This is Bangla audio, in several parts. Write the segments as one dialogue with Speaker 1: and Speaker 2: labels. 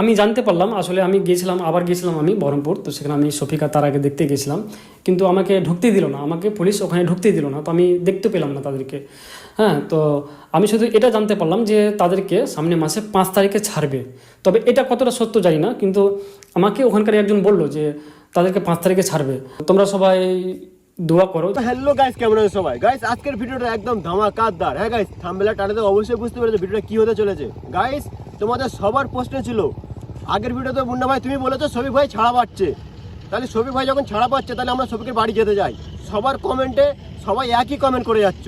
Speaker 1: আমি জানতে পারলাম, আসলে আমি গিয়েছিলাম, আবার গিয়েছিলাম আমি বহরমপুর, তো সেখানে আমি শফিকা তার আগে দেখতে গেছিলাম কিন্তু আমাকে ঢুকতে দিল না, আমাকে পুলিশ ওখানে ঢুকতে দিল না, তো আমি দেখতে পেলাম না তাদেরকে। হ্যাঁ তো আমি শুধু এটা জানতে পারলাম যে তাদেরকে সামনে মাসে পাঁচ তারিখে ছাড়বে। তবে এটা কতটা সত্য জানি না, কিন্তু আমাকে ওখানকার একজন বলল যে তাদেরকে পাঁচ তারিখে ছাড়বে। তোমরা সবাই দোয়া করো।
Speaker 2: হ্যালো গাইস কেমন সবাই? গাইস আজকের ভিডিওটা একদম ধামাকাদার। হ্যাঁ গাইস থাম্বেলা টানাতে অবশ্যই বুঝতে পেরেছ ভিডিওটা কি হতে চলেছে। গাইস তোমাদের সবার প্রশ্ন ছিল আগের ভিডিওতে মুন্না ভাই তুমি বলেছ শফিক ভাই ছাড়া পাচ্ছে। তাহলে শফিক ভাই যখন ছাড়া পাচ্ছে, তাহলে আমরা শফিকের বাড়ি যেতে যাই সবার কমেন্টে সবাই একই কমেন্ট করে যাচ্ছ।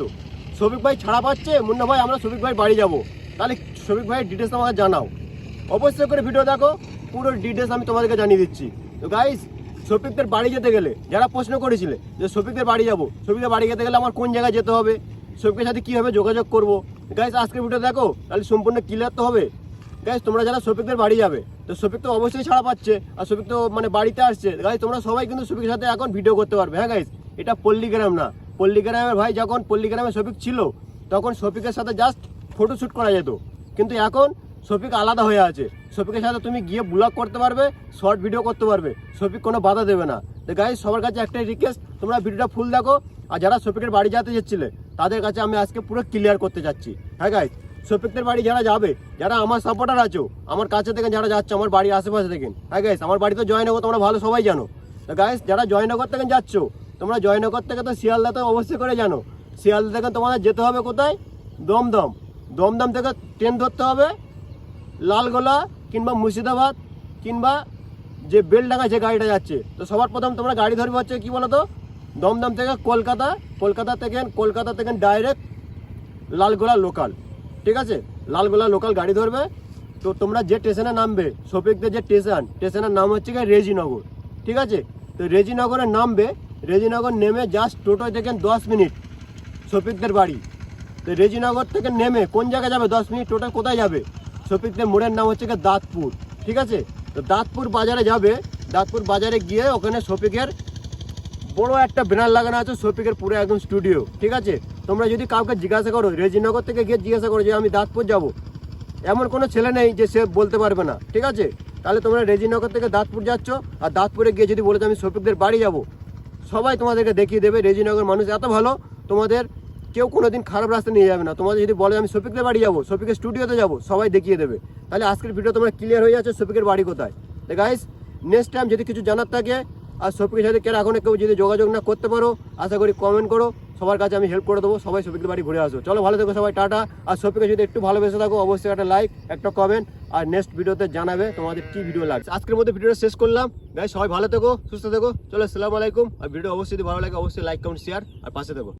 Speaker 2: শফিক ভাই ছাড়া পাচ্ছে, মুন্না ভাই আমরা শফিক ভাই বাড়ি যাব। তাহলে শফিক ভাইয়ের ডিটেলস আমাকে জানাও। অবশ্যই করে ভিডিও দেখো, পুরো ডিটেলস আমি তোমাদেরকে জানিয়ে দিচ্ছি। তো গাইস শফিকদের বাড়ি যেতে গেলে, যারা প্রশ্ন করেছিলে যে শফিকদের বাড়ি যাব শফিকদের বাড়ি যেতে গেলে আমার কোন জায়গায় যেতে হবে শফিকের সাথে কীভাবে যোগাযোগ করব? গাইস আজকের ভিডিও দেখো, তাহলে সম্পূর্ণ ক্লিয়ার তো হবে। গাইস তোমরা যারা শফিকদের বাড়ি যাবে তো শফিক তো অবশ্যই ছাড়া পাচ্ছে, আর শফিক তো মানে বাড়িতে আসছে। গাইস তোমরা সবাই কিন্তু শফিকের সাথে এখন ভিডিও করতে পারবে হ্যাঁ গাইস এটা পল্লীগ্রাম না। পল্লীগ্রামের ভাই যখন, পল্লীগ্রামে শফিক ছিল, তখন শফিকের সাথে জাস্ট ফটো শ্যুট করা যেত। কিন্তু এখন শফিক আলাদা হয়ে আছে। শফিকের সাথে তুমি গিয়ে ব্লগ করতে পারবে শর্ট ভিডিও করতে পারবে। শফিক কোনো বাধা দেবে না। তো গাইজ সবার কাছে একটাই রিকোয়েস্ট তোমরা ভিডিওটা ফুল দেখো। আর যারা শফিকের বাড়ি যেতে যাচ্ছিলে, তাদের কাছে আমি আজকে পুরো ক্লিয়ার করতে যাচ্ছি। হ্যাঁ গাইজ শফিকদের বাড়ি যারা যাবে, যারা আমার সাপোর্টার আছো, আমার কাছে থেকে যারা যাচ্ছ, আমার বাড়ির আশেপাশে থেকে। হ্যাঁ গাইস আমার বাড়ি তো জয়নগর, তোমরা ভালো সবাই জানো। তো গাইজ যারা জয়নগর থেকে যাচ্ছ, তোমরা জয়নগর থেকে তো শিয়ালদা তো অবশ্যই করে জানো। শিয়ালদা থেকে তোমাদের যেতে হবে কোথায়? দমদম। দমদম থেকে ট্রেন ধরতে হবে লালগোলা কিংবা মুর্শিদাবাদ কিংবা যে বেলডাঙ্গা যে গাড়িটা যাচ্ছে। তো সবার প্রথম তোমরা গাড়ি ধরবে হচ্ছে কি বলো তো দমদম থেকে কলকাতা কলকাতা থেকে কলকাতা থেকে ডাইরেক্ট লালগোলা লোকাল ঠিক আছে? লালগোলা লোকাল গাড়ি ধরবে। তো তোমরা যে স্টেশনে নামবে, শফিকদের যে স্টেশন স্টেশনের নাম হচ্ছে গিয়ে রেজিনগর। ঠিক আছে? তো রেজিনগরে নামবে, রেজিনগর নেমে জাস্ট টোটোয় দেখেন দশ মিনিট শফিকদের বাড়ি। তো রেজিনগর থেকে নেমে কোন জায়গায় যাবে দশ মিনিট? টোটাল কোথায় যাবে? শফিকদের মোড়ের নাম হচ্ছে গিয়ে দাঁতপুর। ঠিক আছে? তো দাঁতপুর বাজারে যাবে। দাঁতপুর বাজারে গিয়ে ওখানে শফিকের বড় একটা ব্যানার লাগানো আছে, শফিকের পুরো একদম স্টুডিও ঠিক আছে? তোমরা যদি কাউকে জিজ্ঞাসা করো, রেজিনগর থেকে গিয়ে জিজ্ঞাসা করো যে আমি দাঁতপুর যাব। এমন কোনো ছেলে নেই যে সে বলতে পারবে না, ঠিক আছে? তাহলে তোমরা রেজিনগর থেকে দাঁতপুর যাচ্ছ আর দাঁতপুরে গিয়ে যদি বলে আমি শফিকদের বাড়ি যাব, সবাই তোমাদেরকে দেখিয়ে দেবে রেজিনগর মানুষ এত ভালো, তোমাদের কেউ কোনো দিন খারাপ রাস্তা নিয়ে যাবে না। তোমাদের যদি বলে আমি শফিকদের বাড়ি যাব শফিকের স্টুডিওতে যাব, সবাই দেখিয়ে দেবে। তাহলে আজকের ভিডিও তোমরা ক্লিয়ার হয়ে যাচ্ছে শফিকের বাড়ি কোথায়। গাইস নেক্সট টাইম যদি কিছু জানার থাকে, আর শফিকের সাথে কেন এখন কেউ যদি যোগাযোগ না করতে পারো, আশা করি কমেন্ট করো। সবার কাছে আমি হেল্প করে দেবো, সবাই শফিকের বাড়ি ঘুরে আসব চলো, ভালো থেকো সবাই, টাটা। আর শফিকে যদি একটু ভালোবেসে থাকো, অবশ্যই একটা লাইক একটা কমেন্ট আর নেক্সট ভিডিওতে জানাবে তোমাদের কি ভিডিও লাগছে। আজকের মধ্যে ভিডিওটা শেষ করলাম। গাই সবাই ভালো থেকো, সুস্থ থেকো। চলো, আসসালামু আলাইকুম। আর ভিডিও অবশ্যই যদি ভালো লাগে, অবশ্যই লাইক কমেন্ট শেয়ার আর পাশে থেকো।